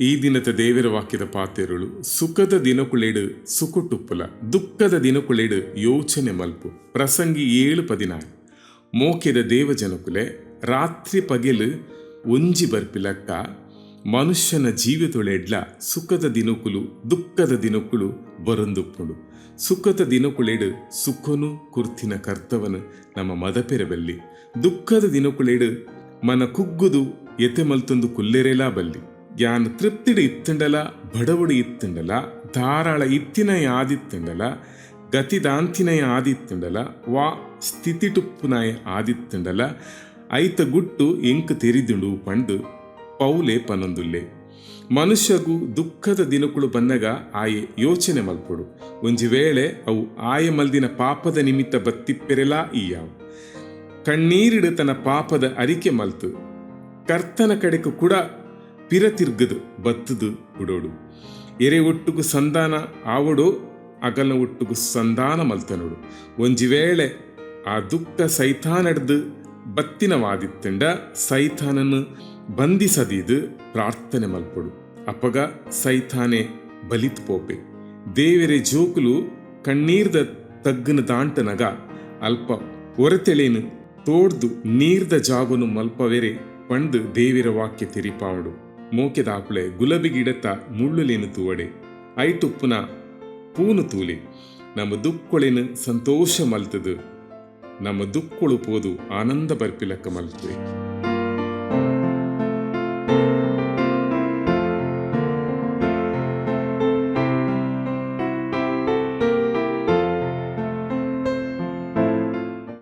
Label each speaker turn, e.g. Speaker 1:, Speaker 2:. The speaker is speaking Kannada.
Speaker 1: ಈ ದಿನದ ದೇವರ ವಾಕ್ಯದ ಪಾತೆರುಳು ಸುಖದ ದಿನಕುಳೆಡು ಸುಕುಟುಪ್ಪುಲ, ದುಃಖದ ದಿನಕುಳೆಡು ಯೋಚನೆ ಮಲ್ಪು. ಪ್ರಸಂಗಿ ಏಳು ಪದಿನಾರು. ಮೋಕೆದ ದೇವಜನಕುಲೆ ರಾತ್ರಿ ಪಗೆಲು ಒಂಜಿ ಬರ್ಪಿಲಕ್ಕ ಮನುಷ್ಯನ ಜೀವಿತೊಳೆಡ್ಲ ಸುಖದ ದಿನಕುಲು ದುಃಖದ ದಿನಕುಲು ಬರಂದುಪ್ಪುಳು ಸುಖದ ದಿನಕುಳೆಡು ಸುಖನು ಕುರ್ತಿನ ಕರ್ತವನು ನಮ್ಮ ಮದಪೆರಬಲ್ಲಿ. ದುಃಖದ ದಿನಕುಳೆಡು ಮನ ಕುಗ್ಗುದು ಎತೆ ಮಲ್ತೊಂದು ಕುಲ್ಲೆರೆಲಾ ಬಲ್ಲಿ. ಯಾನ್ ತೃಪ್ತಿಡ ಇತ್ತಿಂಡಲ ಬಡವಡಿ ಇತ್ತಿಂಡಲ, ಧಾರಾಳ ಇತ್ತಿನಯ ಆದಿತ್ತಿಂಡಲ ಗತಿದಾಂತಿನಯ ಆದಿತ್ತಿಂಡಲ, ವಾ ಸ್ಥಿತಿಟುಪ್ಪುನಾಯ ಆದಿತ್ತಿಂಡಲ, ಐತ ಗುಟ್ಟು ಎಂಕ್ ತೆರಿದುಂಡು ಪಂಡು ಪೌಲೆ ಪನೊಂದುಲ್ಲೆ. ಮನುಷ್ಯಗೂ ದುಃಖದ ದಿನಕುಳು ಬಂದಾಗ ಆಯೆ ಯೋಚನೆ ಮಲ್ಪಡು. ಒಂಜಿ ವೇಳೆ ಅವು ಆಯ ಮಲ್ದಿನ ಪಾಪದ ನಿಮಿತ್ತ ಬತ್ತಿಪ್ಪೆರೆಲಾ ಈಯಾವು ಕಣ್ಣೀರಿಡು ತನ್ನ ಪಾಪದ ಅರಿಕೆ ಮಲ್ತು. ಕರ್ತನ ಕಡೆಗೂ ಕೂಡ ಪಿರತಿರ್ಗದು, ಬತ್ತದು, ಉಡೋಡು. ಎರೆ ಒಟ್ಟುಗು ಸಂಧಾನ ಆವಡು, ಅಗಲ ಒಟ್ಟುಗು ಸಂಧಾನ ಮಲ್ತನೋಡು. ಒಂಜಿ ವೇಳೆ ಆ ದುಃಖ ಸೈತಾನಡ್ದು ಬತ್ತಿನವಾದಿತ್ತಂಡ ಸೈತಾನನ್ನು ಬಂಧಿಸದಿದು ಪ್ರಾರ್ಥನೆ ಮಲ್ಪಡು. ಅಪ್ಪಗ ಸೈತಾನೆ ಬಲಿತ್ ಪೋಪೆ. ದೇವರೆ ಜೋಕುಲು ಕಣ್ಣೀರ್ದ ತಗ್ಗನ ದಾಂಟನಗ ಅಲ್ಪ ಒರತೆಳೇನು ತೋಡ್ದು ನೀರ್ದ ಜಾಗನು ಮಲ್ಪವೆರೆ ಪಂಡು ದೇವಿರ ವಾಕ್ಯ ತಿರಿಪಾವಡು. ಮೂಕೆದಾಪುಳೆ ಗುಲಾಬಿ ಗಿಡತ ಮುಳ್ಳುಲೇನು ತೂವಡೆ. ಐತುಪ್ಪುನ ಪೂನು ತೂಲಿ. ನಮ್ಮ ದುಕ್ಕುಳಿನ ಸಂತೋಷ ಮಲ್ತದು. ನಮ್ಮ ದುಕ್ಕುಳು ಪೋದು ಆನಂದ ಬರ್ಪಿಲಕ್ಕ ಮಲ್ತದೆ.